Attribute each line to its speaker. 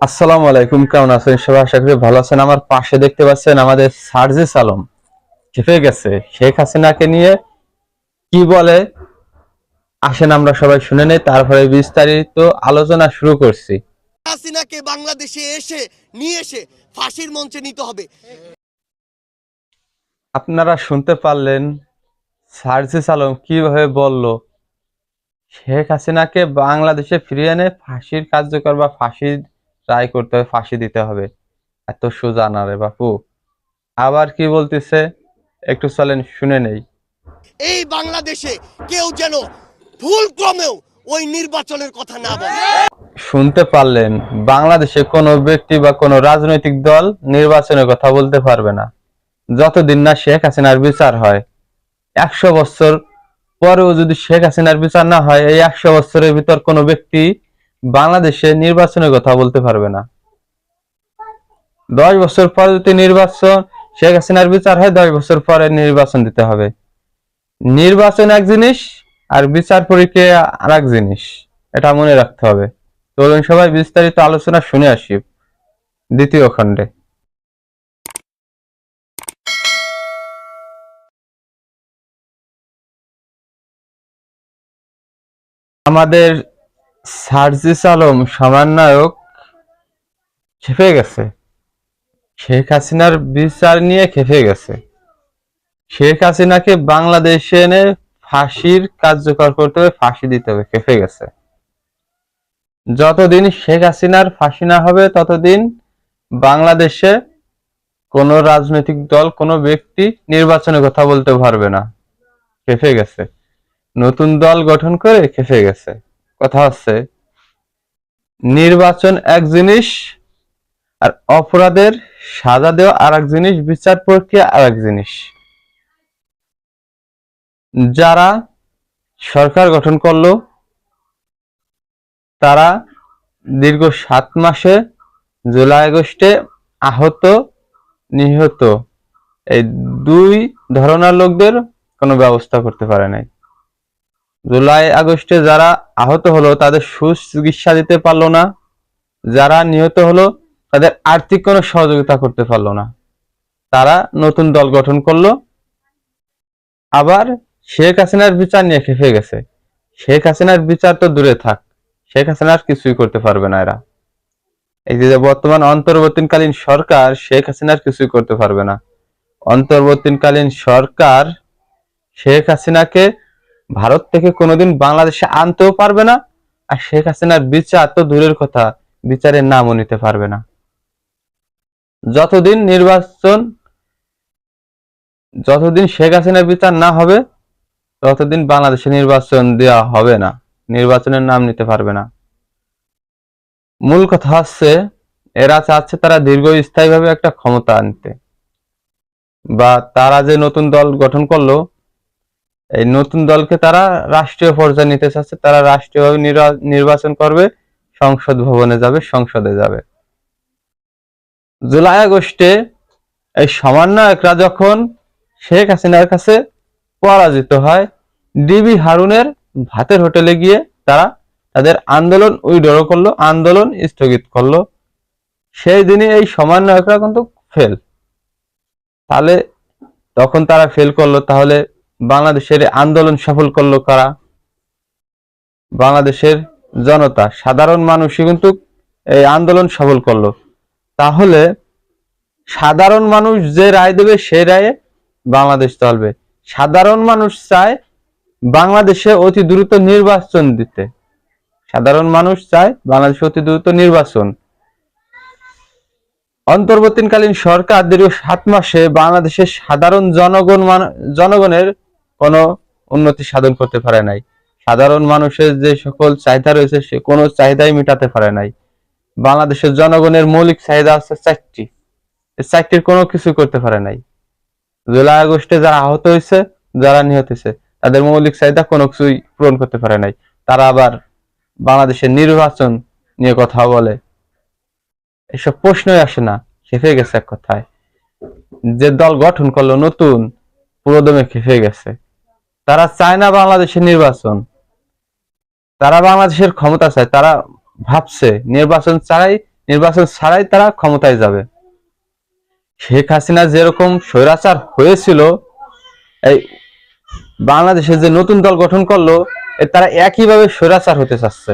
Speaker 1: আসসালামু আলাইকুম কেমন আছেন? সবাই আশা করি ভালো আছেন। আমার পাশে দেখতে পাচ্ছেন আমাদের সার্জিস আলম। চেপে গেছে। শেখ হাসিনাকে নিয়ে কি বলে? আসেন আমরা সবাই শুনে নেই তারপরে বিস্তারিত আলোচনা শুরু করছি।
Speaker 2: হাসিনাকে বাংলাদেশে এসে নিয়ে এসে ফাঁসির মঞ্চে নিতে হবে।
Speaker 1: আপনারা শুনতে পারলেন সার্জিস আলম কীভাবে বলল শেখ হাসিনাকে বাংলাদেশে ফিরিয়ে এনে ফাঁসির কার্যকর বা ফাঁসি ট্রাই করতে হবে ফাঁসি দিতে হবে। এত সোজা না রে বাপু। আবার কি বলতেছে? একটু চলেন শুনে নেই।
Speaker 2: এই বাংলাদেশে কেউ যেন ভুল ক্রমেও ওই নির্বাচনের কথা না বলে।
Speaker 1: শুনতে পারলেন বাংলাদেশে কোনো ব্যক্তি বা কোনো রাজনৈতিক দল নির্বাচনের কথা বলতে পারবে না। যতদিন না শেখ হাসিনার বিচার হয়। একশো বছর পরেও যদি শেখ হাসিনার বিচার না হয় এই একশো বছরের ভিতর কোনো ব্যক্তি বাংলাদেশে নির্বাচনের কথা বলতে পারবে না। দশ বছর পর যদি নির্বাচন, শেখ হাসিনার বিচার হয়, দশ বছর পরে নির্বাচন দিতে হবে। নির্বাচন এক জিনিস আর বিচার প্রক্রিয়া আর এক জিনিস, এটা মনে রাখতে হবে। চলুন সবাই বিস্তারিত আলোচনা শুনে আসি দ্বিতীয় খণ্ডে। আমাদের সার্জিস আলম সমন্বয়ক খেপে গেছে। শেখ হাসিনার বিচার নিয়ে খেপে গেছে। শেখ হাসিনাকে বাংলাদেশে এনে ফাঁসির কার্যকর করতে হবে, ফাঁসি দিতে হবে, খেপে গেছে। যতদিন শেখ হাসিনার ফাঁসি না হবে, ততদিন বাংলাদেশে কোনো রাজনৈতিক দল, কোনো ব্যক্তি নির্বাচনের কথা বলতে পারবে না। খেপে গেছে। নতুন দল গঠন করে খেপে গেছে। কথা হচ্ছে নির্বাচন এক জিনিস আর অপরাধের সাজা দেওয়া আর এক জিনিস, বিচার প্রক্রিয়া আর এক জিনিস। যারা সরকার গঠন করল, তারা দীর্ঘ সাত মাসে জুলাই আগস্টে আহত, নিহত। এই দুই ধরনের লোকদের কোনো ব্যবস্থা করতে পারে নাই। জুলাই, আগস্টে যারা আহত হলো, তাদের সুচিকিৎসা দিতে পারল না। যারা নিহত হলো, তাদের আর্থিক কোনো সহযোগিতা করতে পারল না। তারা নতুন দল গঠন করল। আবার শেখ হাসিনার বিচার নিয়ে খেপে গেছে। শেখ হাসিনার বিচার তো দূরে থাক। শেখ হাসিনা আর কিছুই করতে পারবে না এরা। এই যে বর্তমান অন্তর্বর্তীকালীন সরকার, শেখ হাসিনার কিছুই করতে পারবে না। অন্তর্বর্তীকালীন সরকার শেখ হাসিনাকে ভারত থেকে কোনোদিন বাংলাদেশে আনতেও পারবে না। আর শেখ হাসিনার বিচার তো দূরের কথা, বিচারের নামও নিতে পারবে না। যতদিন নির্বাচন, যতদিন শেখ হাসিনার বিচার না হবে, ততদিন বাংলাদেশে নির্বাচন দেওয়া হবে না। নির্বাচনের নাম নিতে পারবে না। মূল কথা হচ্ছে, এরা চাচ্ছে তারা দীর্ঘস্থায়ীভাবে একটা ক্ষমতা আনতে। বা তারা যে নতুন দল গঠন করল এই নতুন দলকে তারা রাষ্ট্রীয় পর্যায়ে নিতে চাচ্ছে। তারা রাষ্ট্রীয়ভাবে নির্বা- নির্বাচন করবে, সংসদ ভবনে যাবে, সংসদে যাবে। জুলাই আগস্টে এই সমন্বয়করা যখন শেখ হাসিনার কাছে পরাজিত হয়, ডিবি হারুনের ভাতের হোটেলে গিয়ে তারা তাদের আন্দোলন উইড্র করল, আন্দোলন স্থগিত করল। সেই দিনে এই সমন্বয়করা কিন্তু ফেল তাহলে তখন তারা ফেল করল, তাহলে বাংলাদেশের আন্দোলন সফল করল কারা? বাংলাদেশের জনতা, সাধারণ মানুষই কিন্তু এই আন্দোলন সফল করল। তাহলে সাধারণ মানুষ যে রায় দেবে, সেই রায়ে বাংলাদেশ চলবে। সাধারণ মানুষ চায় বাংলাদেশে অতি দ্রুত নির্বাচন দিতে। সাধারণ মানুষ চায় বাংলাদেশে অতি দ্রুত নির্বাচন। অন্তর্বর্তীকালীন সরকার দীর্ঘ সাত মাসে বাংলাদেশের সাধারণ জনগণ জনগণের কোনো উন্নতি সাধন করতে পারে নাই। সাধারণ মানুষের যে সকল চাহিদা রয়েছে, সে কোনো চাহিদাই মেটাতে পারে নাই। বাংলাদেশের জনগণের মৌলিক চাহিদা আছে চারটি। চারটির কোনো কিছু করতে পারে নাই। জুলাই আগস্টে যারা আহত হয়েছে, যারা নিহত হয়েছে, তাদের মৌলিক চাহিদা কোনো কিছুই পূরণ করতে পারে নাই। তারা আবার বাংলাদেশের নির্বাচন নিয়ে কথা বলে। এসব প্রশ্নই আসে না, খেপে গেছে এক কথায়। যে দল গঠন করল নতুন, পুরোদমে খেপে গেছে। তারা চায় না বাংলাদেশের নির্বাচন। তারা বাংলাদেশের ক্ষমতা চায়, তারা ভাবছে নির্বাচন ছাড়াই নির্বাচন ছাড়াই তারা ক্ষমতায় যাবে। শেখ হাসিনা যেরকম স্বৈরাচার হয়েছিল, এই বাংলাদেশে যে নতুন দল গঠন করল তারা একইভাবে স্বৈরাচার হতে চাচ্ছে।